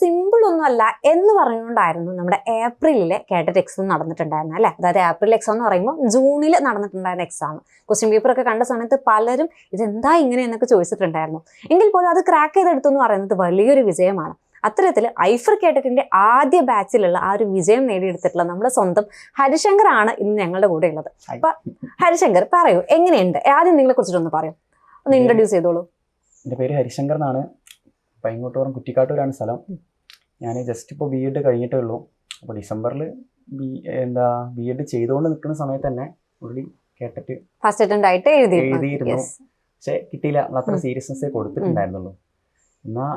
Simple ഒന്നും അല്ല എന്ന് പറഞ്ഞുകൊണ്ടായിരുന്നു നമ്മുടെ ഏപ്രിലിലെ കേട്ടറ്റ് എക്സാം നടന്നിട്ടുണ്ടായിരുന്നത് അല്ലേ? അതായത് ഏപ്രിൽ എക്സാം എന്ന് പറയുമ്പോൾ ജൂണിൽ നടന്നിട്ടുണ്ടായിരുന്ന എക്സാം ക്വസ്റ്റ്യൻ പേപ്പർ ഒക്കെ കണ്ട സമയത്ത് പലരും ഇതെന്താ ഇങ്ങനെ എന്നൊക്കെ ചോദിച്ചിട്ടുണ്ടായിരുന്നു. എങ്കിൽ പോലും അത് ക്രാക്ക് ചെയ്തെടുത്തു എന്ന് പറയുന്നത് വലിയൊരു വിജയമാണ്. അത്തരത്തിൽ ഐഫർ കേഡറ്റിന്റെ ആദ്യ ബാച്ചിലുള്ള ആ ഒരു വിജയം നേടിയെടുത്തിട്ടുള്ള നമ്മുടെ സ്വന്തം ഹരിശങ്കർ ആണ് ഇന്ന് ഞങ്ങളുടെ കൂടെ ഉള്ളത്. അപ്പൊ ഹരിശങ്കർ പറയൂ എങ്ങനെയുണ്ട്? ആദ്യം നിങ്ങളെ കുറിച്ചിട്ടൊന്ന് പറയൂ. ഒന്ന് ഇൻട്രൊഡ്യൂസ് ചെയ്തോളൂ. എന്റെ പേര് ഹരിശങ്കർ എന്നാണ്. പൈങ്ങോട്ടോറും കുറ്റിക്കാട്ടൂരാണ് സ്ഥലം. ഞാൻ ജസ്റ്റ് ഇപ്പോൾ ബി എഡ് കഴിഞ്ഞിട്ടേ ഉള്ളൂ. അപ്പോൾ ഡിസംബറിൽ ബി എന്താ ബി എഡ് ചെയ്തുകൊണ്ട് നിൽക്കുന്ന സമയത്ത് തന്നെ ഓൾറെഡി കേട്ടിട്ട് ഫസ്റ്റ് അറ്റൻഡ് ആയിട്ട് എഴുതിയിരുന്നു. പക്ഷേ കിട്ടിയില്ല. അത്ര സീരിയസ്നെസ് കൊടുത്തിട്ടുണ്ടായിരുന്നുള്ളൂ. എന്നാൽ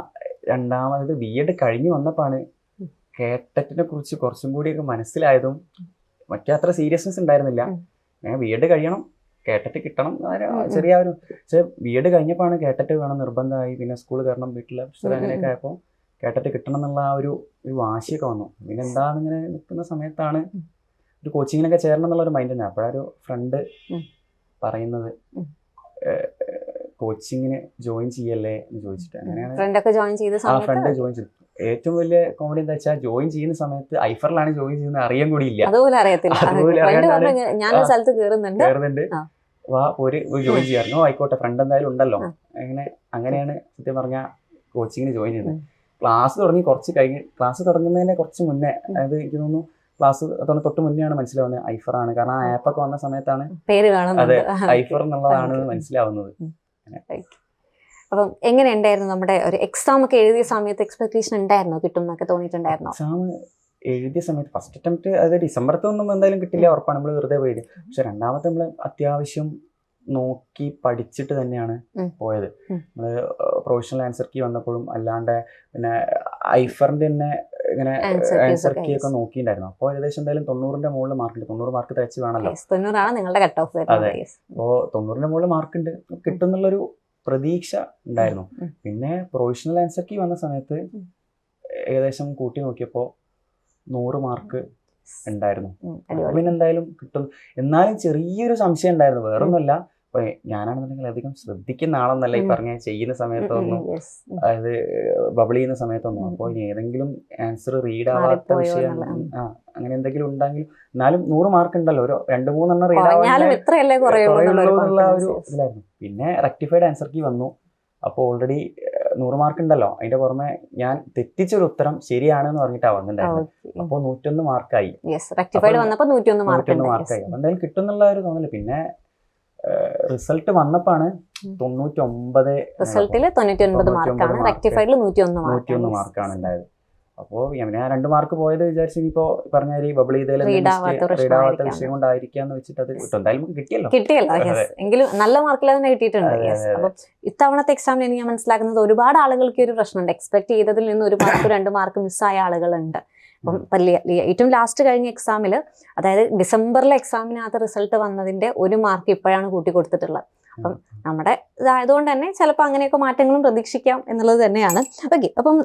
രണ്ടാമത് ബി എഡ് കഴിഞ്ഞ് വന്നപ്പോഴാണ് കേട്ടറ്റിനെ കുറിച്ച് കുറച്ചും കൂടിയൊക്കെ മനസ്സിലായതും മറ്റേ അത്ര സീരിയസ്നെസ് ഉണ്ടായിരുന്നില്ല. ഞാൻ ബി എഡ് കഴിയണം. കേട്ടിട്ട് കിട്ടണം. ചെറിയ ഒരു പക്ഷേ ബി എഡ് കഴിഞ്ഞപ്പോഴാണ് കേട്ടിട്ട് വേണം നിർബന്ധമായി പിന്നെ സ്കൂൾ കയറണം വീട്ടിലെ അങ്ങനെയൊക്കെ ആയപ്പോൾ കേട്ടറ്റ് കിട്ടണം എന്നുള്ള ആ ഒരു ഒരു വാശിയൊക്കെ വന്നു. പിന്നെ എന്താന്നിങ്ങനെ നിൽക്കുന്ന സമയത്താണ് ഒരു കോച്ചിങ്ങിനൊക്കെ ചേരണം എന്നുള്ള ഒരു മൈൻഡ് തന്നെ. അപ്പോഴൊരു ഫ്രണ്ട്. പറയുന്നത് കോച്ചിങ്ങിന് ജോയിൻ ചെയ്യല്ലേ? എന്ന് ചോദിച്ചിട്ട്. അങ്ങനെയാണ് ഫ്രണ്ട് ഒക്കെ ജോയിൻ ചെയ്ത ആ ഫ്രണ്ട് ജോയിൻ ചെയ്തു. ഏറ്റവും വലിയ കോമഡി എന്താ വെച്ചാൽ ജോയിൻ ചെയ്യുന്ന സമയത്ത് ഐഫറിലാണ് ജോയിൻ ചെയ്യുന്നത് അറിയാൻ കൂടി ഇല്ല. അതുപോലെ അറിയത്തില്ല. കയറുന്നുണ്ട് വാ ഒരു ജോയിൻ ചെയ്യാറുണ്ട് ആയിക്കോട്ടെ ഫ്രണ്ട് എന്തായാലും ഉണ്ടല്ലോ. അങ്ങനെ അങ്ങനെയാണ് സത്യം പറഞ്ഞ കോച്ചിങ്ങിന് ജോയിൻ ചെയ്യുന്നത്. ക്ലാസ് തുടങ്ങി കുറച്ച് കഴിഞ്ഞ് ക്ലാസ് തുടങ്ങുന്നതിന് കുറച്ച് മുന്നേ അതായത് എനിക്ക് തോന്നുന്നു ക്ലാസ് തൊട്ട് മുന്നെയാണ് മനസ്സിലാവുന്നത്. ഐഫർ ആണ്. കാരണം ആ ആപ്പൊക്കെ വന്ന സമയത്താണ് പേര് അതെ, ഐഫർ എന്നുള്ളതാണ് മനസ്സിലാവുന്നത്. അപ്പം എങ്ങനെ ഉണ്ടായിരുന്നു നമ്മുടെ ഒരു എക്സാം ഒക്കെ എഴുതിയ സമയത്ത് എക്സ്പെക്ടേഷൻ ഉണ്ടായിരുന്നോ? കിട്ടും എന്നൊക്കെ തോന്നിയിട്ടുണ്ടായിരുന്നോ? എക്സാം എഴുതിയ സമയത്ത് ഫസ്റ്റ് അറ്റംപ്റ്റ് അത് ഡിസംബറത്തൊന്നും എന്തായാലും കിട്ടില്ല ഉറപ്പാണ്. നമ്മൾ വെറുതെ പോയത് പക്ഷെ രണ്ടാമത്തെ നമ്മൾ അത്യാവശ്യം നോക്കി പഠിച്ചിട്ട് തന്നെയാണ്. പോയത്. നമ്മൾ നമ്മൾ പ്രൊഫഷണൽ ആൻസർ കീ വന്നപ്പോഴും അല്ലാണ്ട് പിന്നെ ഐഫറിന്റെ തന്നെ ഇങ്ങനെ ആൻസർ കീ ഒക്കെ. നോക്കിയിട്ടുണ്ടായിരുന്നു. അപ്പോൾ ഏകദേശം എന്തായാലും തൊണ്ണൂറിന്റെ മുകളിൽ മാർക്ക് ഉണ്ട്. തൊണ്ണൂറ് മാർക്ക് തികച്ച് വേണമല്ലോ. തൊണ്ണൂറാണ് നിങ്ങളുടെ കട്ട് ഓഫ് അതെ. അപ്പോൾ തൊണ്ണൂറിന്റെ മുകളിൽ മാർക്ക് ഉണ്ട്. കിട്ടും എന്നുള്ളൊരു പ്രതീക്ഷ ഉണ്ടായിരുന്നു. പിന്നെ പ്രൊഫഷണൽ ആൻസർ കീ വന്ന സമയത്ത് ഏകദേശം കൂട്ടി നോക്കിയപ്പോൾ നൂറ് മാർക്ക് ഉണ്ടായിരുന്നു. പിന്നെ എന്തായാലും കിട്ടും. എന്നാലും ചെറിയൊരു സംശയം ഉണ്ടായിരുന്നു. വേറൊന്നുമല്ല. ഇപ്പൊ ഞാനാണെന്നുണ്ടെങ്കിൽ അധികം ശ്രദ്ധിക്കുന്ന ആളൊന്നല്ല ഈ. പറഞ്ഞ ചെയ്യുന്ന സമയത്തൊന്നും. അതായത് ബബിൾ ചെയ്യുന്ന സമയത്തൊന്നും. അപ്പോൾ. ഇനി ഏതെങ്കിലും ആൻസർ റീഡ് ആവാത്ത വിഷയം ആ അങ്ങനെ എന്തെങ്കിലും ഉണ്ടെങ്കിൽ എന്നാലും നൂറ് മാർക്ക് ഉണ്ടല്ലോ. ഒരു രണ്ട് മൂന്നെണ്ണം റീഡ് ഒരു yes. ഇതിലായിരുന്നു. പിന്നെ റെക്ടിഫൈഡ് ആൻസർ കീ വന്നു. അപ്പോൾ ഓൾറെഡി നൂറ് മാർക്ക് ഉണ്ടല്ലോ. അതിന്റെ പുറമെ ഞാൻ തെറ്റിച്ചൊരു ഉത്തരം ശരിയാണെന്ന് പറഞ്ഞിട്ടാ വന്നിട്ടുണ്ടായിരുന്നത്. അപ്പോൾ നൂറ്റൊന്ന് മാർക്കായി. നൂറ്റൊന്ന് മാർക്കായി. അപ്പൊ എന്തായാലും കിട്ടുന്നുള്ള ഒരു തോന്നൽ. പിന്നെ റിസൾട്ട് വന്നപ്പാണ് തൊണ്ണൂറ്റൊമ്പത് റിസൾട്ടിൽ തൊണ്ണൂറ്റി മാർക്കാണ്. റെക്ടിഫൈഡിൽ നൂറ്റിയൊന്ന് മാർക്കാണ്. ഉണ്ടായത്. അപ്പോൾ ഞാൻ രണ്ട് മാർക്ക് പോയത് വിചാരിച്ചു ഇനിയിപ്പോ പറഞ്ഞ മാതിരി ബബിൾ Read ആവാത്ത ചെയ്തതിൽ റീഡ് വിഷയം കൊണ്ടായിരിക്കാന്ന് വെച്ചിട്ട് അത് കിട്ടും എന്തായാലും കിട്ടിയല്ലോ. കിട്ടിയല്ലോ. എങ്കിലും നല്ല മാർക്കിൽ തന്നെ കിട്ടിയിട്ടുണ്ട്. അപ്പം ഇത്തവണത്തെ എക്സാമിന് എനിക്ക് മനസ്സിലാക്കുന്നത് ഒരുപാട് ആളുകൾക്ക് ഒരു പ്രശ്നമുണ്ട്. എക്സ്പെക്ട് ചെയ്തതിൽ നിന്ന് ഒരു മാർക്ക് രണ്ട് മാർക്ക് മിസ്സായ ആളുകളുണ്ട്. അപ്പം ഏറ്റവും ലാസ്റ്റ് കഴിഞ്ഞ എക്സാമിൽ അതായത് ഡിസംബറിലെ എക്സാമിനകത്ത് റിസൾട്ട് വന്നതിന്റെ ഒരു മാർക്ക് ഇപ്പോഴാണ് കൂട്ടി കൊടുത്തിട്ടുള്ളത്. അപ്പം നമ്മുടെ ഇതായതുകൊണ്ട് തന്നെ ചിലപ്പോൾ അങ്ങനെയൊക്കെ മാറ്റങ്ങളും പ്രതീക്ഷിക്കാം എന്നുള്ളത് തന്നെയാണ്. ഓക്കെ അപ്പം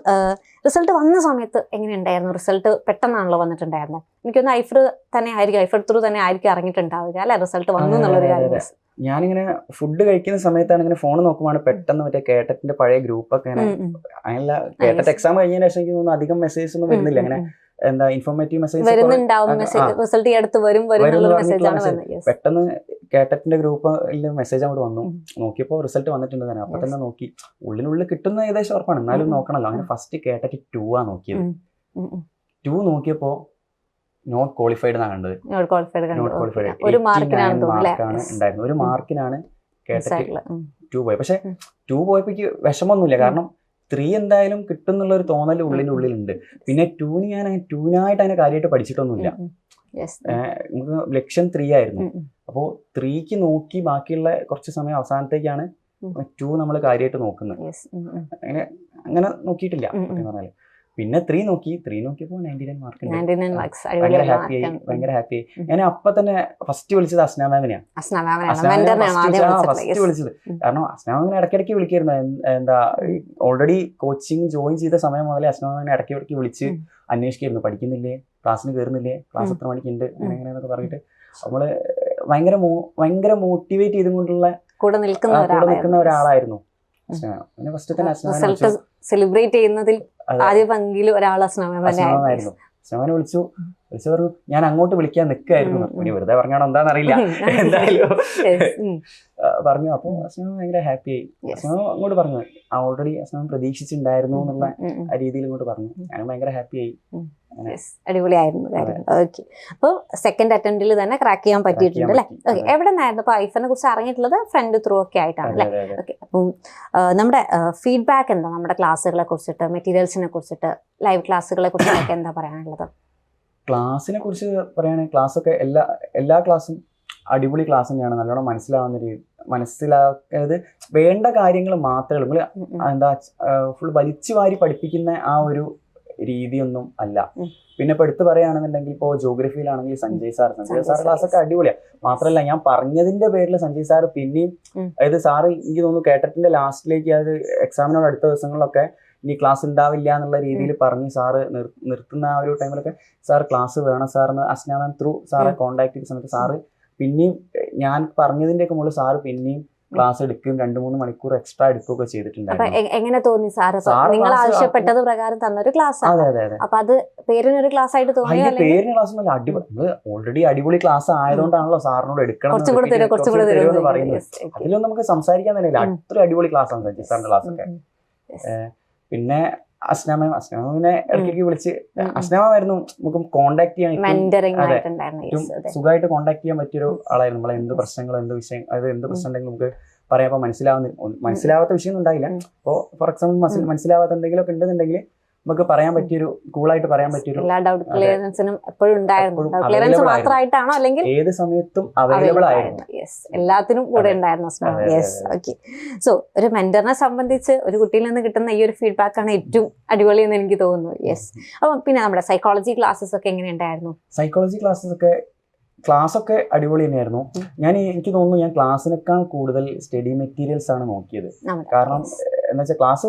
റിസൾട്ട് വന്ന സമയത്ത് എങ്ങനെയുണ്ടായിരുന്നു റിസൾട്ട് പെട്ടെന്നാണല്ലോ വന്നിട്ടുണ്ടായിരുന്നത് എനിക്കൊന്ന് ഐഫർ തന്നെ ആയിരിക്കും ഐഫർ ത്രൂ തന്നെ ആയിരിക്കും അറിഞ്ഞിട്ടുണ്ടാവുക അല്ലെ? റിസൾട്ട് വന്നു എന്നുള്ളൊരു കാര്യം. ഞാനിങ്ങനെ ഫുഡ് കഴിക്കുന്ന സമയത്താണ് ഇങ്ങനെ ഫോൺ നോക്കുമ്പോൾ പെട്ടെന്ന് മറ്റേ കേട്ടറ്റിന്റെ പഴയ ഗ്രൂപ്പ് ഒക്കെ ഇങ്ങനെ. അങ്ങനെയല്ല കേട്ടറ്റ് എക്സാം കഴിഞ്ഞതിന് ശേഷം എനിക്ക് തോന്നുന്നു അധികം മെസ്സേജസ് ഒന്നും വരുന്നില്ല. അങ്ങനെ. എന്താ ഇൻഫോർമേറ്റീവ് മെസ്സേജ്. റിസൾട്ട് അടുത്ത് വരും. പെട്ടെന്ന് കേട്ടറ്റിന്റെ ഗ്രൂപ്പിൽ മെസ്സേജ് അങ്ങോട്ട് വന്നു. നോക്കിയപ്പോൾ റിസൾട്ട് വന്നിട്ടുണ്ട് തന്നെ അപ്പൊ. തന്നെ നോക്കി ഉള്ളിനുള്ളിൽ കിട്ടുന്ന ഏകദേശം ഉറപ്പാണ് എന്നാലും. നോക്കണല്ലോ അങ്ങനെ ഫസ്റ്റ് കേട്ടറ്റ് ടു ആ നോക്കിയത്. ടു നോക്കിയപ്പോ നോട്ട് ക്വാളിഫൈഡ് എന്നാണ് കണ്ടത്. നോട്ട്. ക്വാളിഫൈഡ് ഒരു മാർക്കിനാണ് ഉണ്ടായിരുന്നത് ഒരു. മാർക്കിനാണ് കേട്ടറ്റ്. ടു പോയി പക്ഷെ. ടു പോയപ്പോ വിഷമൊന്നുമില്ല കാരണം ത്രീ എന്തായാലും കിട്ടും എന്നുള്ള ഒരു തോന്നൽ ഉള്ളിന്റെ ഉള്ളിലുണ്ട് പിന്നെ ടൂന് ഞാൻ ടൂനായിട്ട് അതിനെ കാര്യമായിട്ട് പഠിച്ചിട്ടൊന്നുമില്ല. നമുക്ക് ലക്ഷ്യം ത്രീ ആയിരുന്നു. അപ്പോൾ ത്രീക്ക് നോക്കി ബാക്കിയുള്ള കുറച്ച് സമയം അവസാനത്തേക്കാണ് ടൂ നമ്മൾ കാര്യമായിട്ട് നോക്കുന്നത്. അങ്ങനെ അങ്ങനെ നോക്കിയിട്ടില്ല പറഞ്ഞാൽ പിന്നെ ത്രീ നോക്കി. ത്രീ നോക്കിയപ്പോൾ നയന്റി നയൻ മാർക്ക് ഉണ്ട് 99 marks. ഭയങ്കര ഹാപ്പി ആയി. ഭയങ്കര ഹാപ്പിയായി ഉം. ഞാൻ അപ്പൊ തന്നെ ഫസ്റ്റ് വിളിച്ചത് അസ്ന മാമിനെയാണ് ഫസ്റ്റ് വിളിച്ചത്. കാരണം അസ്ന മാമിനെ ഇടയ്ക്കിടയ്ക്ക് വിളിക്കായിരുന്നു. എന്താ ഓൾറെഡി കോച്ചിങ് ജോയിൻ ചെയ്ത സമയം മുതലേ അസ്ന മാമിനെ ഇടയ്ക്ക് ഇടയ്ക്ക് വിളിച്ച്. അന്വേഷിക്കായിരുന്നു. പഠിക്കുന്നില്ലേ? ക്ലാസ്സിന് കയറുന്നില്ലേ? ക്ലാസ് എത്ര മണിക്കുണ്ട്? അങ്ങനെ. അങ്ങനെയെന്നൊക്കെ പറഞ്ഞിട്ട് നമ്മൾ ഭയങ്കര ഭയങ്കര മോട്ടിവേറ്റ് ചെയ്തുകൊണ്ടുള്ള കൂടെ നിൽക്കുന്ന ഒരാളായിരുന്നു. റിസൾട്ട് സെലിബ്രേറ്റ് ചെയ്യുന്നതിൽ. ആദ്യ പങ്കിൽ ഒരാൾ അസ്നാമ. അസ്നാമായിരുന്നു അസ്നാമനെ വിളിച്ചു. വിളിച്ചു പറഞ്ഞു ഞാൻ അങ്ങോട്ട് വിളിക്കാൻ നിൽക്കായിരുന്നു. ഇനി വെറുതെ പറഞ്ഞാണോ എന്താണെന്നറിയില്ല എന്തായാലും പറഞ്ഞു. അപ്പോൾ അസ്നാമ ഭയങ്കര ഹാപ്പി ആയി. അസ്നാമ അങ്ങോട്ട് പറഞ്ഞു. ഓൾറെഡി അസ്നാമ പ്രതീക്ഷിച്ചിട്ടുണ്ടായിരുന്നു എന്നുള്ള ആ രീതിയിൽ ഇങ്ങോട്ട് പറഞ്ഞു. ഞാൻ ഭയങ്കര ഹാപ്പി ആയി. അടിപൊളിയായിരുന്നു കാര്യം. ഓക്കെ അപ്പോൾ സെക്കൻഡ് അറ്റംപ്റ്റിൽ തന്നെ ക്രാക്ക് ചെയ്യാൻ പറ്റിയിട്ടുണ്ട് അല്ലേ. ഓക്കെ. എവിടെ നിന്നായിരുന്നു അപ്പോൾ ഐഫോനെ കുറിച്ച് അറിഞ്ഞിട്ടുള്ളത് ഫ്രണ്ട് ത്രൂ ഒക്കെ ആയിട്ടാണ് അല്ലേ? ഓക്കെ അപ്പം നമ്മുടെ ഫീഡ്ബാക്ക് എന്താ? നമ്മുടെ ക്ലാസ്സുകളെ കുറിച്ചിട്ട് മെറ്റീരിയൽസിനെ കുറിച്ചിട്ട് ലൈവ് ക്ലാസ്സുകളെ കുറിച്ചിട്ടൊക്കെ എന്താ പറയാനുള്ളത്? ക്ലാസ്സിനെ കുറിച്ച് പറയുകയാണെങ്കിൽ ക്ലാസ്സൊക്കെ എല്ലാ എല്ലാ ക്ലാസ്സും അടിപൊളി ക്ലാസ് തന്നെയാണ്. നല്ലോണം മനസ്സിലാവുന്ന രീതി മനസ്സിലായത് വേണ്ട കാര്യങ്ങൾ മാത്രമേ ഉള്ളൂ. എന്താ ഫുൾ വലിച്ചു വാരി പഠിപ്പിക്കുന്ന ആ ഒരു രീതിയൊന്നും അല്ല. പിന്നെ ഇപ്പൊ എടുത്തു പറയുകയാണെന്നുണ്ടെങ്കിൽ ഇപ്പോൾ ജോഗ്രഫിയിലാണെങ്കിൽ Sanjay sir Sanjay sir class ഒക്കെ അടിപൊളിയാ. മാത്രമല്ല ഞാൻ പറഞ്ഞതിന്റെ പേരിൽ സഞ്ജയ് സാർ പിന്നെയും അതായത് സാറ് എനിക്ക് തോന്നുന്നു കേട്ടറ്റിന്റെ ലാസ്റ്റിലേക്ക് അത് എക്സാമിനോട് അടുത്ത ദിവസങ്ങളിലൊക്കെ ഇനി ക്ലാസ് ഉണ്ടാവില്ല എന്നുള്ള രീതിയിൽ പറഞ്ഞ് സാറ് നിർത്തുന്ന ആ ഒരു ടൈമിലൊക്കെ സാർ ക്ലാസ് വേണം സാറിന് എന്ന് അസ്ന മാം ത്രൂ സാറെ കോൺടാക്ട് ചെയ്ത സമയത്ത് സാറ് പിന്നെയും ഞാൻ പറഞ്ഞതിന്റെ ഒക്കെ മുകളിൽ സാറ് പിന്നെയും ക്ലാസ് എടുക്കുകയും രണ്ട് മൂന്ന് മണിക്കൂർ എക്സ്ട്രാ എടുക്കുകയൊക്കെ ചെയ്തിട്ടുണ്ടായിരുന്നു. എങ്ങനെ തോന്നി സാറ്? നിങ്ങൾ ആവശ്യപ്പെട്ടത് പ്രകാരം തന്നൊരു ക്ലാസ് അതെ അതെ അതെ. അപ്പൊ അത് പേരിനൊരു ക്ലാസ് ആയിട്ട് തോന്നി പേരിന് ക്ലാസ് അല്ല അടിപൊളി നമ്മൾ ഓൾറെഡി അടിപൊളി ക്ലാസ് ആയതുകൊണ്ടാണല്ലോ സാറിനോട് എടുക്കണം എന്ന് പറയുന്നത് അതിലൊന്നും നമുക്ക് സംസാരിക്കാൻ തന്നെ ഇല്ല അത്ര അടിപൊളി ക്ലാസ് ആണ് സാറിന്റെ ക്ലാസ് ഒക്കെ ഉം, ഉം. അസ്നാമ പിന്നെ ഇടയ്ക്ക് വിളിച്ച്. അസ്നാമായിരുന്നു നമുക്ക് കോണ്ടാക്ട് ചെയ്യാൻ. സുഖമായിട്ട് കോണ്ടാക്ട് ചെയ്യാൻ പറ്റിയൊരു ആളായിരുന്നു നമ്മളെ എന്ത് പ്രശ്നങ്ങൾ എന്ത് വിഷയം അതായത് എന്ത് പ്രശ്നം ഉണ്ടെങ്കിലും നമുക്ക് പറയാൻ മനസ്സിലാവുന്ന മനസ്സിലാവാത്ത വിഷയമൊന്നും ഉണ്ടായില്ല അപ്പോ അപ്പോൾ ഫോർ എക്സാമ്പിൾ. മനസ്സിലാവാത്ത എന്തെങ്കിലും ഒക്കെ ഉണ്ടെന്നുണ്ടെങ്കിൽ നമുക്ക് പറയാൻ പറ്റിയൊരു കൂളായിട്ട് പറയാൻ പറ്റിയൊരു എല്ലാ ഡൗട്ട്. ക്ലിയറൻസിനും എപ്പോഴും ഉണ്ടായിരുന്നു. ക്ലിയറൻസ് മാത്രമായിട്ടാണോ അല്ലെങ്കിൽ ഏത് സമയത്തും അവൈലബിൾ ആയിരുന്നു. യെസ് എല്ലാത്തിനും കൂടെ ഉണ്ടായിരുന്നു യെസ് ഓക്കെ സോ ഒരു മെന്ററിനെ സംബന്ധിച്ച് ഒരു കുട്ടിയിൽ നിന്ന് കിട്ടുന്ന ഈ ഒരു ഫീഡ്ബാക്ക് ആണ് ഏറ്റവും അടിപൊളി എന്ന് എനിക്ക് തോന്നുന്നു. യെസ് അപ്പൊ പിന്നെ നമ്മുടെ സൈക്കോളജി ക്ലാസ്സസ് ഒക്കെ എങ്ങനെ ഉണ്ടായിരുന്നു? സൈക്കോളജി ക്ലാസ്സസ് ഒക്കെ ക്ലാസ് ഒക്കെ അടിപൊളി തന്നെയായിരുന്നു. ഞാൻ എനിക്ക് തോന്നുന്നു ഞാൻ ക്ലാസ്സിനേക്കാൾ കൂടുതൽ സ്റ്റഡി മെറ്റീരിയൽസ് ആണ് നോക്കിയത്. കാരണം. എന്ന് വെച്ചാൽ ക്ലാസ്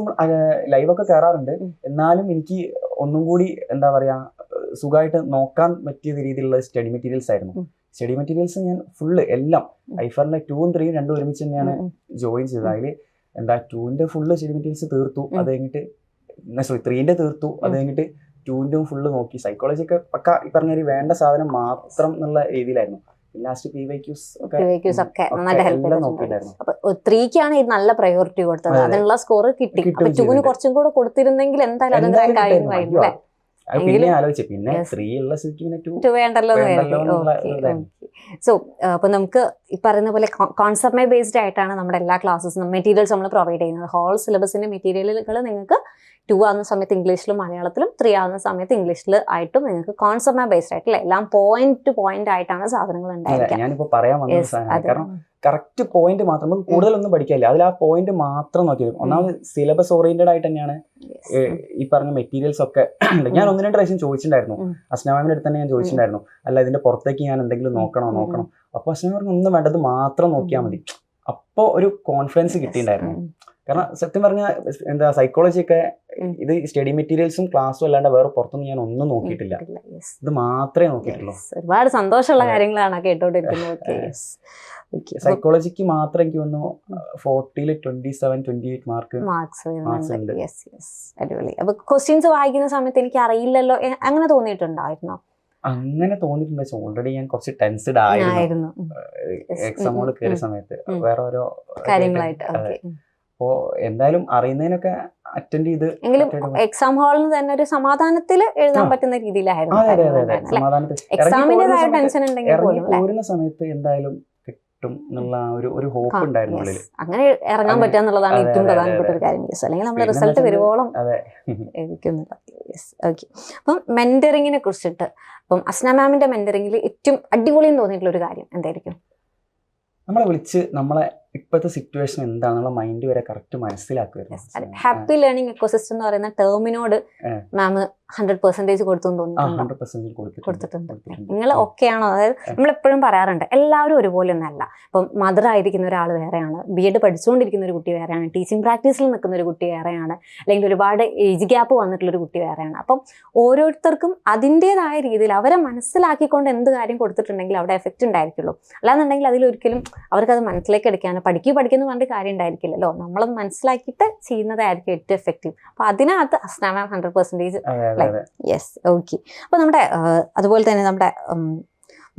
ലൈവൊക്കെ കയറാറുണ്ട് എന്നാലും എനിക്ക് ഒന്നും കൂടി എന്താ പറയാ സുഖമായിട്ട് നോക്കാൻ പറ്റിയ രീതിയിലുള്ള സ്റ്റഡി മെറ്റീരിയൽസ് ആയിരുന്നു. സ്റ്റഡി മെറ്റീരിയൽസ് ഞാൻ ഫുള്ള് എല്ലാം. ഐഫറിന്റെ ടൂവും ത്രീയും രണ്ടും ഒരുമിച്ച് തന്നെയാണ്. ജോയിൻ ചെയ്തത്. അതിൽ എന്താ ടൂവിന്റെ ഫുള്ള് സ്റ്റഡി മെറ്റീരിയൽസ് തീർത്തു. അത് കഴിഞ്ഞിട്ട് സോറി ത്രീന്റെ തീർത്തു. അത്. കഴിഞ്ഞിട്ട് ടൂവിന്റെ ഫുള്ള് നോക്കി. സൈക്കോളജി ഒക്കെ പക്ക ഈ പറഞ്ഞ ഒരു വേണ്ട സാധനം മാത്രം എന്നുള്ള രീതിയിലായിരുന്നു. ലാസ്റ്റ് പി വൈ ക്യൂസ് ഒക്കെ നന്നായിട്ട് ഹെൽപ്പ് അപ്പൊ ത്രീക്കാണ് ഇത് നല്ല പ്രയോറിറ്റി കൊടുത്തത്. അതെ. അതിനുള്ള സ്കോർ കിട്ടി. അപ്പൊ ടൂവിന് കുറച്ചും കൂടെ കൊടുത്തിരുന്നെങ്കിൽ എന്തായാലും അത് ക്രാക്ക് ആയിരുന്നു പിന്നെ ആലോചിച്ചു. പിന്നെ. ത്രീ ഉള്ള സ്ഥിതിക്ക് വേണ്ടല്ലോ. സോ അപ്പൊ നമുക്ക് ഈ പറയുന്ന പോലെ കോൺസെപ്റ്റ് ബേസ്ഡ് ആയിട്ടാണ് നമ്മുടെ എല്ലാ ക്ലാസ്സും മെറ്റീരിയൽസ് നമ്മൾ പ്രൊവൈഡ് ചെയ്യുന്നത്. ഹോൾ സിലബസിന്റെ മെറ്റീരിയലുകൾ നിങ്ങൾക്ക് ടു ആവുന്ന സമയത്ത് ഇംഗ്ലീഷിലും മലയാളത്തിലും ത്രീ ആവുന്ന സമയത്ത് ഇംഗ്ലീഷിൽ ആയിട്ടും നിങ്ങൾക്ക് കോൺസെപ്റ്റ് ബേസ്ഡ് ആയിട്ട് അല്ലേ? എല്ലാം പോയിന്റ് ടു പോയിന്റ് ആയിട്ടാണ് സാധനങ്ങൾ ഉണ്ടായിരിക്കുക. ഞാനിപ്പോ പറയാൻ കാരണം കറക്റ്റ് പോയിന്റ് മാത്രം. നമുക്ക് കൂടുതലൊന്നും പഠിക്കാനില്ല. അതിൽ ആ പോയിന്റ് മാത്രം നോക്കിയത് ഒന്നാമത് സിലബസ് ഓറിയന്റഡ് ആയിട്ട് തന്നെയാണ് ഈ പറഞ്ഞ മെറ്റീരിയൽസ് ഒക്കെ. ഉണ്ട്. ഞാൻ ഒന്ന് രണ്ട് പ്രാവശ്യം ചോദിച്ചിട്ടുണ്ടായിരുന്നു. അസ്നാമിന്റെ അടുത്ത് തന്നെ ഞാൻ ചോദിച്ചിട്ടുണ്ടായിരുന്നു. അല്ല ഇതിന്റെ പുറത്തേക്ക് ഞാൻ എന്തെങ്കിലും നോക്കണോ നോക്കണോ? അപ്പൊ അസ്നാമി പറഞ്ഞു ഒന്നും വേണ്ടത് മാത്രം നോക്കിയാൽ മതി. അപ്പൊ ഒരു കോൺഫിഡൻസ് കിട്ടിയിട്ടുണ്ടായിരുന്നു. കാരണം സത്യം പറഞ്ഞാൽ എന്താ സൈക്കോളജി ഒക്കെ. ഇത് സ്റ്റഡി മെറ്റീരിയൽസും ക്ലാസ്സും അല്ലാണ്ട് വേറെ പുറത്തൊന്നും ഞാൻ ഒന്നും നോക്കിയിട്ടില്ല. ഇത് മാത്രമേ നോക്കിയിട്ടുള്ളൂ. ഒരുപാട് സന്തോഷമുള്ള കാര്യങ്ങളാണ് കേട്ടോണ്ടിരിക്കുന്നത്. സൈക്കോളജിക്ക് മാത്രം എനിക്ക് തോന്നുന്നു ഫോർട്ടിയിൽ twenty seven twenty eight mark marks അടിപൊളി. അപ്പൊ ക്വസ്റ്റ്യൻസ് വായിക്കുന്ന സമയത്ത് എനിക്ക് അറിയില്ലല്ലോ. അങ്ങനെ തോന്നിയിട്ടുണ്ടായിരുന്നോ? അങ്ങനെ തോന്നിയിട്ടുണ്ട്. പക്ഷെ ഓൾറെഡി ഞാൻ കുറച്ച് ടെൻസ്ഡ് ആയിരുന്നു. എക്സാമുകൾ കയറിയ സമയത്ത് വേറെ ഓരോ കാര്യങ്ങളായിട്ട്. അപ്പോ എന്തായാലും അറിയുന്നതിനൊക്കെ അറ്റൻഡ് ചെയ്ത് എങ്കിലും എക്സാം ഹാളിൽ തന്നെ ഒരു സമാധാനത്തിൽ എഴുതാൻ പറ്റുന്ന രീതിയിലായിരുന്നു എക്സാമിന്റേതായ ടെൻഷൻ ഉണ്ടെങ്കിൽ പോരുന്ന സമയത്ത് എന്തായാലും കിട്ടും എന്നുള്ള ഒരു ഒരു ഹോപ്പ് ഉണ്ടായിരുന്നു ഉള്ളിൽ അങ്ങനെ ഇറങ്ങാൻ പറ്റുക എന്നുള്ളതാണ് ഏറ്റവും പ്രധാനപ്പെട്ട ഒരു കാര്യം. യെസ് അല്ലെങ്കിൽ നമ്മൾ റിസൾട്ട് വരുവോളം അതെ. യെസ് ഓക്കെ അപ്പം മെന്ററിങ്ങിനെ കുറിച്ചിട്ട് അപ്പം അസ്ന മാമിന്റെ മെന്ററിങ്ങിൽ ഏറ്റവും അടിപൊളിയും തോന്നിയിട്ടുള്ള ഒരു കാര്യം എന്തായിരിക്കും? നമ്മളെ വിളിച്ച് നമ്മളെ ഇപ്പോഴത്തെ സിറ്റുവേഷൻ എന്താണെന്നുള്ള മൈൻഡ് വരെ കറക്റ്റ് മനസ്സിലാക്കുമായിരുന്നു ഹാപ്പി ലേണിംഗ് എക്കോസിസ്റ്റം എന്ന് പറയുന്ന ടേമിനോട് മാം ഹൺഡ്രഡ് പെർസെന്റേജ് കൊടുത്തു കൊടുത്തിട്ടുണ്ട്. നിങ്ങൾ ഓക്കെ ആണോ? അതായത് നമ്മൾ എപ്പോഴും പറയാറുണ്ട് എല്ലാവരും ഒരുപോലെ ഒന്നല്ല ഇപ്പം മദർ ആയിരിക്കുന്ന ഒരാൾ വേറെയാണ് ബി എഡ് പഠിച്ചുകൊണ്ടിരിക്കുന്ന ഒരു കുട്ടി വേറെയാണ് ടീച്ചിങ് പ്രാക്ടീസിൽ നിൽക്കുന്ന ഒരു കുട്ടി വേറെയാണ് അല്ലെങ്കിൽ ഒരുപാട് ഏജ് ഗ്യാപ്പ് വന്നിട്ടുള്ള ഒരു കുട്ടി വേറെയാണ്. അപ്പം ഓരോരുത്തർക്കും അതിന്റെതായ രീതിയിൽ അവരെ മനസ്സിലാക്കിക്കൊണ്ട് എന്ത് കാര്യം കൊടുത്തിട്ടുണ്ടെങ്കിൽ അവിടെ എഫക്റ്റ് ഉണ്ടായിരിക്കുള്ളൂ. അല്ലാന്നുണ്ടെങ്കിൽ അതിലൊരിക്കലും അവർക്കത് മനസ്സിലേക്ക് എടുക്കാനോ പഠിക്കാനോ പഠിക്കുക പഠിക്കുന്നു പറഞ്ഞിട്ട് കാര്യം ഉണ്ടായിരിക്കില്ലല്ലോ നമ്മളത് മനസ്സിലാക്കിയിട്ട് ചെയ്യുന്നതായിരിക്കും ഏറ്റവും എഫക്റ്റീവ് അപ്പൊ അതിനകത്ത് Asna ma'am hundred percentage yes okay അപ്പോൾ നമ്മുടെ അതുപോലെ തന്നെ നമ്മുടെ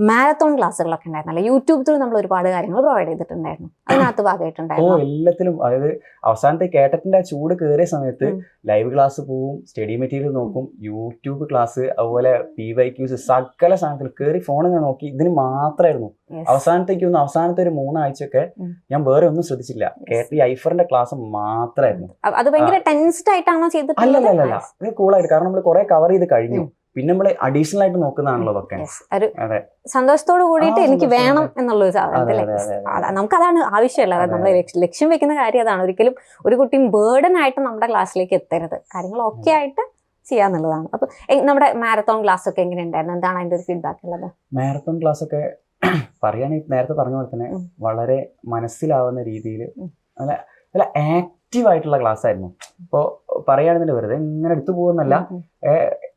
മാരത്തോൺ ക്ലാസ്സുകളൊക്കെ ഉണ്ടായിരുന്നല്ലോ? യൂട്യൂബ് ത്രൂ നമ്മൾ ഒരുപാട് കാര്യങ്ങൾ പ്രൊവൈഡ് ചെയ്തിട്ടുണ്ടായിരുന്നു. അതിനകത്ത് ഓ ഭാഗമായിട്ടുണ്ടായിരുന്നു. എല്ലാത്തിലും അതായത് അവസാനത്തെ കേട്ടറ്റിന്റെ ആ ചൂട് കയറിയ സമയത്ത് ലൈവ് ക്ലാസ് പോവും സ്റ്റഡി മെറ്റീരിയൽ നോക്കും യൂട്യൂബ് ക്ലാസ് അതുപോലെ പി വൈ ക്യൂസ് സകല സാധനത്തിൽ കയറി ഫോൺ ഞാൻ നോക്കി ഇതിന് മാത്രമായിരുന്നു. അവസാനത്തേക്ക് ഒന്ന് അവസാനത്തെ ഒരു മൂന്നാഴ്ചയൊക്കെ. ഞാൻ വേറെ ഒന്നും ശ്രദ്ധിച്ചില്ല. കേട്ടി ഐഫറിന്റെ ക്ലാസ് മാത്രമായിരുന്നു അത് ഭയങ്കര ടെൻസ്ഡ് ആയിട്ടാണോ ചെയ്തിട്ടുള്ളത്? അല്ലല്ല ഇത് കൂളായിട്ട് കാരണം നമ്മൾ കുറെ കവർ ചെയ്ത് കഴിഞ്ഞു. പിന്നെ നമ്മൾ അഡീഷണൽ ആയിട്ട് നോക്കുന്നതാണല്ലോ അതൊക്കെ. അതെ. സന്തോഷത്തോട് കൂടിയിട്ട് എനിക്ക് വേണം വേണം എന്നുള്ളൊരു സാധനം നമുക്കതാണ് ആവശ്യമുള്ളത്. നമ്മൾ ലക്ഷ്യം വെക്കുന്ന കാര്യം അതാണ്. ഒരിക്കലും ഒരു കുട്ടിയും ബേർഡൻ ആയിട്ട് നമ്മുടെ ക്ലാസ്സിലേക്ക് എത്തരുത്. കാര്യങ്ങൾ ഒക്കെ ആയിട്ട് ചെയ്യാന്നുള്ളതാണ് അപ്പൊ നമ്മുടെ മാരത്തോൺ ക്ലാസ് ഒക്കെ എങ്ങനെ ഉണ്ടായിരുന്നു എന്താണ് അതിന്റെ ഒരു ഫീഡ്ബാക്ക് ഉള്ളത്? മാരത്തോൺ ക്ലാസ് ഒക്കെ പറയുകയാണെങ്കിൽ നേരത്തെ പറഞ്ഞ പോലെ തന്നെ വളരെ മനസ്സിലാവുന്ന രീതിയിൽ നല്ല നല്ല ആക്റ്റീവ് ആയിട്ടുള്ള ക്ലാസ് ആയിരുന്നു. ഇപ്പോൾ പറയുകയാണെന്നുണ്ടെങ്കിൽ വെറുതെ ഇങ്ങനെ എടുത്തു പോകുന്നല്ല.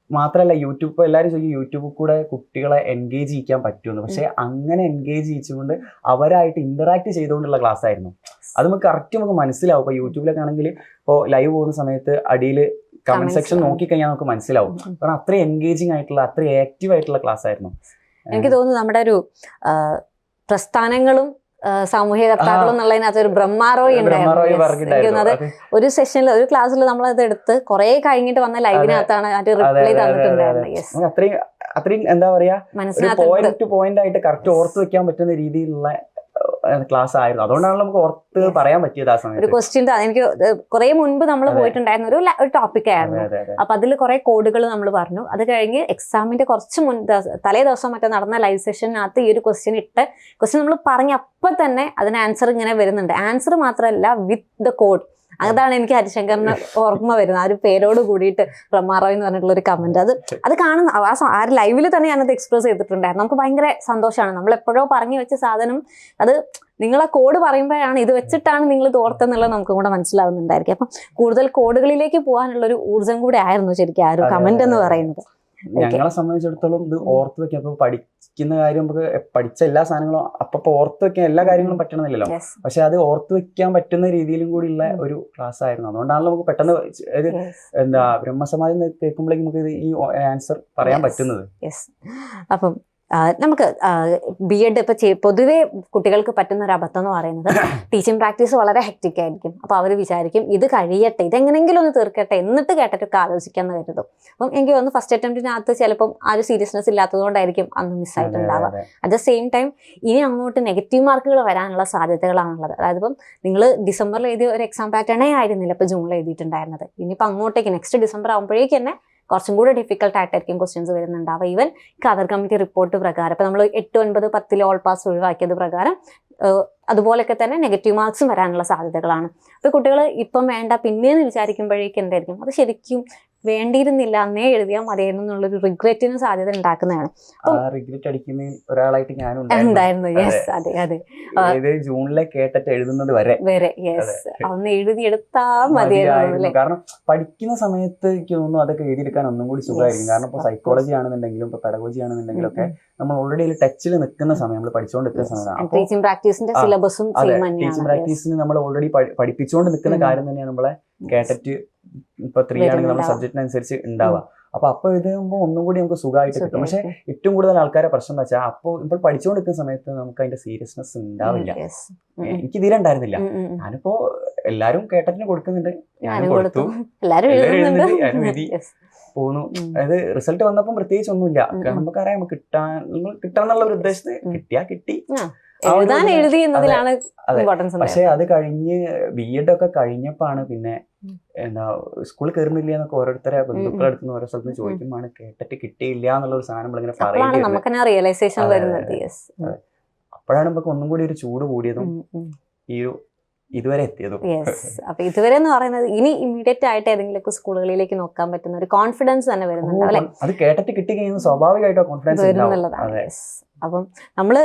മാത്രമല്ല യൂട്യൂബ് എല്ലാവരും ചോദിക്കും യൂട്യൂബിൽ കൂടെ കുട്ടികളെ എൻഗേജ് ചെയ്യിക്കാൻ പറ്റുമെന്ന് പക്ഷേ അങ്ങനെ എൻഗേജ് ചെയ്യിച്ചുകൊണ്ട് അവരായിട്ട് ഇന്ററാക്ട് ചെയ്തുകൊണ്ടുള്ള ക്ലാസ് ആയിരുന്നു അത് നമുക്ക് കറക്റ്റ് നമുക്ക് മനസ്സിലാവും. ഇപ്പോൾ യൂട്യൂബിലൊക്കെ ആണെങ്കിൽ ഇപ്പോൾ ലൈവ് പോകുന്ന സമയത്ത് അടിയിൽ കമന്റ് സെക്ഷൻ നോക്കി നോക്കിക്കഴിഞ്ഞാൽ നമുക്ക് മനസ്സിലാവും. കാരണം അത്രയും എൻഗേജിങ് ആയിട്ടുള്ള അത്രയും ആക്റ്റീവ് ആയിട്ടുള്ള ക്ലാസ് ആയിരുന്നു എനിക്ക് തോന്നുന്നു നമ്മുടെ ഒരു പ്രസ്ഥാനങ്ങളും സാമൂഹിക കർത്താക്കൾ എന്നുള്ളതിനകത്ത് ഒരു ബ്രഹ്മാറോയി ഉണ്ടായിരുന്നത് ഉണ്ടായിരുന്നു. ഒരു സെഷനിൽ ഒരു ക്ലാസ്സിൽ നമ്മൾ അത് എടുത്ത് കുറെ കഴിഞ്ഞിട്ട് വന്ന ലൈവിനകത്താണ് അതിന്റെ റിപ്ലൈ തന്നിട്ടുണ്ടായിരുന്നത്. അത്രയും എന്താ പറയാ മനസ്സിലാക്കി പോയിന്റ് ടു പോയിന്റ് ആയിട്ട് കറക്റ്റ് ഓർത്ത് വെക്കാൻ പറ്റുന്ന രീതിയിലുള്ള ക്ലാസ് ആയിരുന്നു അതുകൊണ്ടാണ് നമുക്ക് ഓർത്ത് പറയാൻ പറ്റിയത് ആ സമയത്ത്. ഒരു ക്വസ്റ്റ്യൻ എനിക്ക് കുറെ മുൻപ് നമ്മൾ. പോയിട്ടുണ്ടായിരുന്ന ഒരു ഒരു ടോപ്പിക് ആയിരുന്നു. അപ്പൊ അതിൽ കുറെ കോഡുകൾ നമ്മൾ പറഞ്ഞു. അത് കഴിഞ്ഞ് എക്സാമിന്റെ കുറച്ച് മുൻ തലേ ദിവസം മറ്റേ നടന്ന ലൈവ് സെഷനകത്ത് ഈ ഒരു ക്വസ്റ്റ്യൻ ഇട്ട് ക്വസ്റ്റ്യൻ നമ്മൾ പറഞ്ഞ അപ്പൊ തന്നെ അതിന് ആൻസർ ഇങ്ങനെ വരുന്നുണ്ട്. ആൻസർ മാത്രമല്ല വിത്ത് ദ കോഡ് അതാണ് എനിക്ക് ഹരിശങ്കറിന് ഓർമ്മ വരുന്നത്. ആ ഒരു പേരോട് കൂടിയിട്ട് ബ്രഹ്മാറാവ് എന്ന് പറഞ്ഞിട്ടുള്ള ഒരു കമന്റ് അത് അത് കാണുന്ന ആ ആ ഒരു ലൈവിൽ തന്നെ ഞാനത് എക്സ്പ്രസ് ചെയ്തിട്ടുണ്ടായിരുന്നു. നമുക്ക് ഭയങ്കര സന്തോഷമാണ്. നമ്മൾ എപ്പോഴോ പറഞ്ഞു വെച്ച സാധനം അത് നിങ്ങളെ കോഡ് പറയുമ്പോഴാണ് ഇത് വെച്ചിട്ടാണ് നിങ്ങൾ തോർത്തെന്നുള്ളത് നമുക്ക് കൂടെ മനസ്സിലാവുന്നുണ്ടായിരിക്കും. അപ്പം കൂടുതൽ കോഡുകളിലേക്ക് പോകാനുള്ള ഒരു ഊർജം കൂടെ ആയിരുന്നു ശരിക്കും ആ ഒരു കമന്റ് എന്ന്. പറയുന്നത്. ഞങ്ങളെ സംബന്ധിച്ചിടത്തോളം ഇത് ഓർത്ത് വെക്കാം ഇപ്പൊ പഠിക്കുന്ന കാര്യം നമുക്ക് പഠിച്ച എല്ലാ സാധനങ്ങളും അപ്പൊ ഓർത്ത് വെക്കാൻ എല്ലാ കാര്യങ്ങളും പറ്റണമെന്നില്ലല്ലോ പക്ഷെ അത് ഓർത്ത് വെക്കാൻ പറ്റുന്ന രീതിയിലും കൂടിയുള്ള. ഒരു ക്ലാസ് ആയിരുന്നു. അതുകൊണ്ടാണല്ലോ നമുക്ക് പെട്ടെന്ന് ഒരു എന്താ ബ്രഹ്മസമാജം കേൾക്കുമ്പോഴേക്കും നമുക്ക് ഈ ആൻസർ പറയാൻ പറ്റുന്നത്. അപ്പം നമുക്ക് ബി എഡ് ഇപ്പൊ പൊതുവേ കുട്ടികൾക്ക് പറ്റുന്ന ഒരു അബദ്ധം എന്ന് പറയുന്നത് ടീച്ചിങ് പ്രാക്ടീസ് വളരെ ഹെക്റ്റിക് ആയിരിക്കും. അപ്പൊ അവർ വിചാരിക്കും ഇത് കഴിയട്ടെ ഇതെങ്ങനെങ്കിലും ഒന്ന് തീർക്കട്ടെ എന്നിട്ട് കേട്ടിട്ടൊക്കെ ആലോചിക്കാന്ന് കരുതും. അപ്പം എനിക്ക് ഒന്ന് ഫസ്റ്റ് അറ്റംപ്റ്റിനകത്ത് ചിലപ്പം ആ ഒരു സീരിയസ്നെസ് ഇല്ലാത്തതുകൊണ്ടായിരിക്കും അന്ന് മിസ്സായിട്ടുണ്ടാവുക അറ്റ് ദ സെയിം ടൈം ഇനി അങ്ങോട്ട് നെഗറ്റീവ് മാർക്കുകൾ വരാനുള്ള സാധ്യതകളാണുള്ളത്. അതായത് ഇപ്പം നിങ്ങൾ ഡിസംബറിൽ എഴുതിയ ഒരു എക്സാം പാറ്റേണേ ആയിരുന്നില്ല ഇപ്പൊ ജൂണിൽ എഴുതിയിട്ടുണ്ടായിരുന്നത്. ഇനിയിപ്പോൾ അങ്ങോട്ടേക്ക് നെക്സ്റ്റ് ഡിസംബർ ആകുമ്പോഴേക്ക് തന്നെ കുറച്ചും കൂടെ ഡിഫിക്കൽട്ട് ആയിട്ടായിരിക്കും ക്വസ്റ്റ്യൻസ് വരുന്നുണ്ടാവുക ഈവൻ കദർ കമ്മിറ്റി റിപ്പോർട്ട് പ്രകാരം ഇപ്പം നമ്മൾ എട്ട് ഒൻപത് പത്തിൽ ഓൾ പാസ് ഒഴിവാക്കിയത് പ്രകാരം അതുപോലെയൊക്കെ തന്നെ നെഗറ്റീവ് മാർക്സും വരാനുള്ള സാധ്യതകളാണ്. അപ്പോൾ കുട്ടികൾ ഇപ്പം വേണ്ട പിന്നെയെന്ന് വിചാരിക്കുമ്പോഴേക്ക് എന്തായിരിക്കും? അത് ശരിക്കും വേണ്ടിയിരുന്നില്ല അന്നേ എഴുതിയാൽ മതിയായിരുന്നു എന്നുള്ളൊരു റിഗ്രറ്റിന് സാധ്യത ഉണ്ടാക്കുന്നതാണ്. റിഗ്രറ്റ് അടിക്കുന്ന ഒരാളായിട്ട് ഞാനും ഉണ്ടായിരുന്നു. എന്തായിരുന്നു യെസ് അതെ അതെ. ജൂണിലെ കേട്ടിട്ട് എഴുതുന്നത് വരെ. വരെ. യെസ് ഒന്ന് എഴുതിയെടുത്താ മതിയായിരുന്നു കാരണം പഠിക്കുന്ന സമയത്ത് എനിക്ക് തോന്നുന്നു അതൊക്കെ എഴുതിയെടുക്കാൻ ഒന്നും കൂടി സുഖമായിരിക്കും. കാരണം ഇപ്പോൾ സൈക്കോളജി ആണെന്നുണ്ടെങ്കിലും ഇപ്പോൾ പെഡഗോജി ആണെന്നുണ്ടെങ്കിലും ഒക്കെ നമ്മൾ ഓൾറെഡി ഒരു ടച്ചിൽ നിൽക്കുന്ന സമയം നമ്മൾ പഠിച്ചുകൊണ്ട് നിൽക്കുന്ന സമയമാണ്. ടീച്ചിങ് പ്രാക്ടീസിന്റെ സിലബസും ടീച്ചിങ് പ്രാക്ടീസിന് നമ്മൾ ഓൾറെഡി പഠിപ്പിച്ചുകൊണ്ട് നിൽക്കുന്ന കാര്യം തന്നെയാണ് നമ്മളെ കേട്ടറ്റ് ഇപ്പൊ ത്രീ ആണെങ്കിൽ നമ്മുടെ. സബ്ജക്റ്റിനനുസരിച്ച് ഉണ്ടാവുക അപ്പൊ അപ്പൊ എഴുതുമ്പോൾ ഒന്നും കൂടി നമുക്ക് സുഖമായിട്ട് കിട്ടും. പക്ഷെ ഏറ്റവും കൂടുതൽ ആൾക്കാരെ പ്രശ്നം എന്ന് വെച്ചാൽ അപ്പോൾ ഇപ്പോൾ പഠിച്ചുകൊണ്ടിരിക്കുന്ന സമയത്ത് നമുക്ക് അതിന്റെ സീരിയസ്നെസ് ഉണ്ടാവില്ല. എനിക്ക് തീരെ ഉണ്ടായിരുന്നില്ല. ഞാനിപ്പോ എല്ലാരും കേട്ടറ്റിന് കൊടുക്കുന്നുണ്ട്. ഞാനും കൊടുത്തു. എല്ലാരും എഴുതി. പോന്നു. അതായത് റിസൾട്ട് വന്നപ്പോൾ പ്രത്യേകിച്ച് ഒന്നുമില്ല കാരണം നമുക്കറിയാം നമുക്ക് കിട്ടാൻ നിങ്ങൾ കിട്ടാന്നുള്ള ഒരു ഉദ്ദേശത്തിന് കിട്ടിയ കിട്ടി. എഴുതി എന്നതിലാണ് പക്ഷെ അത് കഴിഞ്ഞ് ബി എഡ് ഒക്കെ കഴിഞ്ഞപ്പോഴാണ് പിന്നെ. എന്താ സ്കൂളിൽ കയറുന്നില്ല എന്നൊക്കെ ഓരോരുത്തരെ ബന്ധുക്കളുടെ അടുത്ത് ഓരോ സ്ഥലത്ത് നിന്ന് ചോദിക്കുമ്പോൾ കേട്ടിട്ട് കിട്ടിയില്ല എന്നുള്ള ഒരു സാധനം നമ്മളിങ്ങനെ യെസ് അപ്പോഴാണ് നമുക്ക് ഒന്നും കൂടി ഒരു ചൂട് കൂടിയതും ഈ ഒരു ഇതുവരെ എത്തിയതും. അപ്പൊ ഇതുവരെ എന്ന് പറയുന്നത് ഇനി ഇമ്മീഡിയറ്റ് ആയിട്ട് ഏതെങ്കിലുമൊക്കെ സ്കൂളുകളിലേക്ക് നോക്കാൻ പറ്റുന്ന ഒരു കോൺഫിഡൻസ് തന്നെ വരുന്നുണ്ട് അല്ലെ? അത് കേട്ടിട്ട് കിട്ടി കഴിയുമ്പോൾ സ്വാഭാവികമായിട്ടോ കോൺഫിഡൻസ് വരുന്നുള്ളതാണ്. അപ്പം നമ്മൾ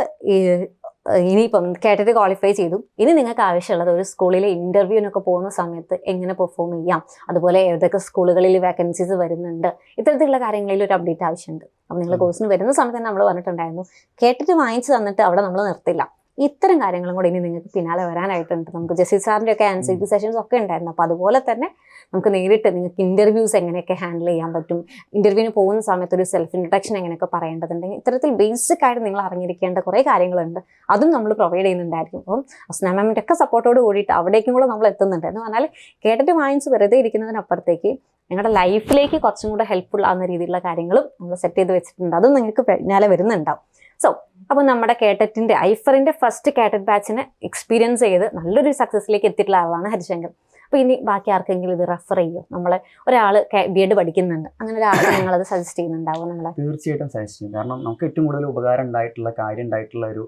ഇനിയിപ്പം കേട്ടിട്ട് ക്വാളിഫൈ ചെയ്തു. ഇനി നിങ്ങൾക്ക് ആവശ്യമുള്ളത് ഒരു സ്കൂളിലെ ഇന്റർവ്യൂവിനൊക്കെ പോകുന്ന സമയത്ത് എങ്ങനെ പെർഫോം ചെയ്യാം. അതുപോലെ ഏതൊക്കെ സ്കൂളുകളിൽ വേക്കൻസീസ് വരുന്നുണ്ട്. ഇത്തരത്തിലുള്ള കാര്യങ്ങളിൽ ഒരു അപ്ഡേറ്റ് ആവശ്യമുണ്ട്. അപ്പം നിങ്ങൾ കോഴ്സിന് വരുന്ന സമയത്ത് തന്നെ നമ്മൾ പറഞ്ഞിട്ടുണ്ടായിരുന്നു. കേട്ടിട്ട് വാങ്ങിച്ചു തന്നിട്ട് അവിടെ നമ്മൾ നിർത്തില്ല. ഇത്തരം കാര്യങ്ങളും കൂടെ ഇനി നിങ്ങൾക്ക് പിന്നാലെ വരാനായിട്ടുണ്ട്. നമുക്ക് ജസ്റ്റിസ് സാറിന്റെ ഒക്കെ ആൻസർ ഇത് സെഷൻസ് ഒക്കെ ഉണ്ടായിരുന്നു. അപ്പോൾ അതുപോലെ തന്നെ നമുക്ക് നേരിട്ട് നിങ്ങൾക്ക് ഇന്റർവ്യൂസ് എങ്ങനെയൊക്കെ ഹാൻഡിൽ ചെയ്യാൻ പറ്റും? ഇന്റർവ്യൂവിന് പോകുന്ന സമയത്ത് ഒരു സെൽഫ് ഇൻട്രഡക്ഷൻ എങ്ങനെയൊക്കെ പറയേണ്ടതുണ്ടെങ്കിൽ ഇത്തരത്തിൽ ബേസിക് ആയിട്ട് നിങ്ങൾ അറിഞ്ഞിരിക്കേണ്ട കുറേ കാര്യങ്ങളുണ്ട്. അതും നമ്മൾ പ്രൊവൈഡ് ചെയ്യുന്നുണ്ടായിരിക്കും. അപ്പം അസ്ന മാമിന്റെ ഒക്കെ സപ്പോർട്ടോട് കൂടിയിട്ട് അവിടേക്കും കൂടെ നമ്മൾ എത്തുന്നുണ്ട്. എന്ന് പറഞ്ഞാൽ കേട്ടിട്ട് വാങ്ങിച്ച് വെറുതെ ഇരിക്കുന്നതിനപ്പുറത്തേക്ക് നിങ്ങളുടെ ലൈഫിലേക്ക് കുറച്ചും കൂടെ ഹെൽപ്ഫുൾ ആവുന്ന രീതിയിലുള്ള കാര്യങ്ങളും നമ്മൾ സെറ്റ് ചെയ്ത് വെച്ചിട്ടുണ്ട്. അതും നിങ്ങൾക്ക് പിന്നാലെ വരുന്നുണ്ടാവും. സോ അപ്പോൾ നമ്മുടെ കേട്ടറ്റിന്റെ ഐഫറിന്റെ ഫസ്റ്റ് കേട്ടറ്റ് ബാച്ചിനെ എക്സ്പീരിയൻസ് ചെയ്ത് നല്ലൊരു സക്സസ്സിലേക്ക് എത്തിയിട്ടുള്ള ആളാണ് ഹരിശങ്കർ. അപ്പോൾ ഇനി ബാക്കി ആർക്കെങ്കിലും ഇത് റെഫർ ചെയ്യോ? നമ്മളെ ഒരാൾ ബി എഡ് പഠിക്കുന്നുണ്ട്. അങ്ങനെ ഒരാൾ നിങ്ങളത് സജസ്റ്റ് ചെയ്യുന്നുണ്ടാവും നമ്മളെ? തീർച്ചയായിട്ടും സജസ്റ്റ് ചെയ്യും. കാരണം നമുക്ക് ഏറ്റവും കൂടുതൽ ഉപകാരം ഉണ്ടായിട്ടുള്ള കാര്യം ഉണ്ടായിട്ടുള്ള ഒരു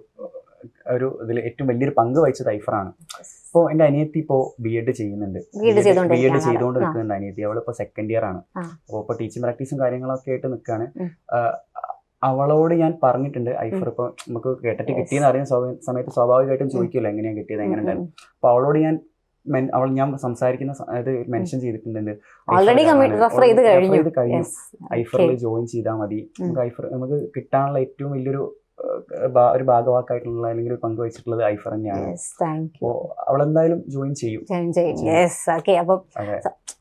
ഒരു ഇതിൽ ഏറ്റവും വലിയൊരു പങ്ക് വഹിച്ചത് ഐഫറാണ് ഇപ്പോൾ എന്റെ അനിയത്തി ഇപ്പോൾ ബി എഡ് ചെയ്യുന്നുണ്ട് ബി എഡ് ചെയ്തുകൊണ്ട്. നിൽക്കുന്നുണ്ട് അനിയത്തി. അവളിപ്പോൾ സെക്കൻഡ് ഇയർ ആണ്. അപ്പോൾ ഇപ്പോൾ ടീച്ചിങ് പ്രാക്ടീസും കാര്യങ്ങളൊക്കെ ആയിട്ട് നിൽക്കുകയാണ്. അവളോട് ഞാൻ പറഞ്ഞിട്ടുണ്ട് ഐഫർ ഇപ്പോൾ നമുക്ക് കേട്ടിട്ട് കിട്ടിയെന്ന് അറിയുന്ന സമയത്ത് സ്വാഭാവികമായിട്ടും ചോദിക്കില്ല എങ്ങനെയാണ് കിട്ടിയത് എങ്ങനെ ഉണ്ടായിരുന്നു? അപ്പോൾ അവളോട് ഞാൻ അവൾ ഞാൻ സംസാരിക്കുന്ന ഇത് അത് മെൻഷൻ ചെയ്തിട്ടുണ്ട്. ഓൾറെഡി റെഫർ ചെയ്ത് കഴിഞ്ഞു. ഐഫറിൽ ജോയിൻ ചെയ്താൽ മതി. നമുക്ക് ഐഫർ നമുക്ക് കിട്ടാനുള്ള ഏറ്റവും വലിയൊരു ഒരു ഭാഗവാക്കായിട്ടുള്ള അല്ലെങ്കിൽ പങ്കുവച്ചിട്ടുള്ളത് ഐഫർ തന്നെയാണ്. അവൾ എന്തായാലും you. അപ്പോൾ അവളെന്തായാലും ജോയിൻ ചെയ്യും. ജോയിൻ ചെയ്യും. യെസ് ഓക്കെ അപ്പം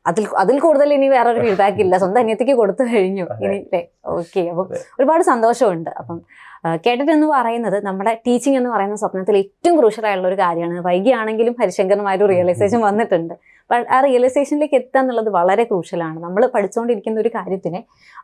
അതിൽ അതിൽ കൂടുതൽ ഇനി വേറെ ഒരു ഫീഡ്ബാക്ക് ഇല്ല. സ്വന്തം അനിയത്തിക്ക് കൊടുത്തു കഴിഞ്ഞു. ഇനി ഓക്കെ അപ്പം ഒരുപാട് സന്തോഷമുണ്ട്. അപ്പം കേട്ടിട്ട് എന്ന് പറയുന്നത് നമ്മുടെ ടീച്ചിങ് എന്ന് പറയുന്ന സ്വപ്നത്തിൽ ഏറ്റവും ക്രൂഷ്യൽ ആയിട്ടുള്ള ഒരു കാര്യമാണ്. വൈകിയാണെങ്കിലും ഹരിശങ്കരമായ ഒരു റിയലൈസേഷൻ വന്നിട്ടുണ്ട്. ആ റിയലൈസേഷനിലേക്ക് എത്തുക എന്നുള്ളത് വളരെ ക്രൂഷ്യലാണ് നമ്മൾ പഠിച്ചുകൊണ്ടിരിക്കുന്ന ഒരു കാര്യത്തിന്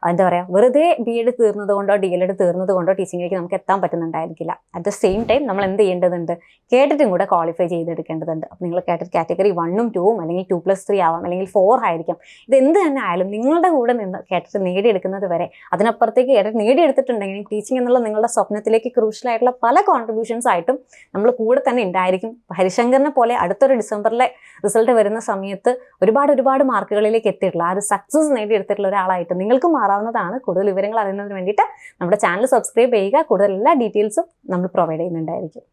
എന്താ പറയുക വെറുതെ ബി എഡ് തീർന്നത് കൊണ്ടോ ഡി എൽ എഡ് തീർന്നത് കൊണ്ടോ ടീച്ചിങ്ങിലേക്ക് നമുക്ക് എത്താൻ പറ്റുന്നുണ്ടായിരിക്കില്ല. അറ്റ് ദ സെയിം ടൈം നമ്മൾ എന്ത് ചെയ്യേണ്ടതുണ്ട്? കേട്ടിട്ടും കൂടെ ക്വാളിഫൈ ചെയ്തെടുക്കേണ്ടതുണ്ട്. അപ്പം നിങ്ങൾ കേട്ട കാറ്റഗറി വണ്ണും ടൂവും അല്ലെങ്കിൽ ടു പ്ലസ് ത്രീ ആവാം അല്ലെങ്കിൽ ഫോർ ആയിരിക്കാം. ഇത് എന്ത് തന്നെ ആയാലും നിങ്ങളുടെ കൂടെ നിന്ന് കേട്ടിട്ട് നേടിയെടുക്കുന്നത് വരെ അതിനപ്പുറത്തേക്ക് കേട്ടിട്ട് നേടിയെടുത്തിട്ടുണ്ടെങ്കിൽ ടീച്ചിങ് എന്നുള്ള നിങ്ങളുടെ സ്വപ്നത്തിലേക്ക് ക്രൂഷ്യലായിട്ടുള്ള പല കോൺട്രിബ്യൂഷൻസ് ആയിട്ടും നമ്മൾ കൂടെ തന്നെ ഉണ്ടായിരിക്കും. ഹരിശങ്കറിനെ പോലെ അടുത്തൊരു ഡിസംബറിലെ റിസൾട്ട് വരുന്ന സമയത്ത് ഒരുപാട് ഒരുപാട് മാർക്കുകളിലേക്ക് എത്തിയിട്ടുള്ള ആ ഒരു സക്സസ് നേടിയെടുത്തിട്ടുള്ള ഒരാളായിട്ട് നിങ്ങൾക്ക് മാറാവുന്നതാണ്. കൂടുതൽ വിവരങ്ങൾ അറിയുന്നതിന് വേണ്ടിയിട്ട് നമ്മുടെ ചാനൽ സബ്സ്ക്രൈബ് ചെയ്യുക. കൂടുതൽ എല്ലാ ഡീറ്റെയിൽസും നമ്മൾ പ്രൊവൈഡ് ചെയ്യുന്നുണ്ടായിരിക്കും.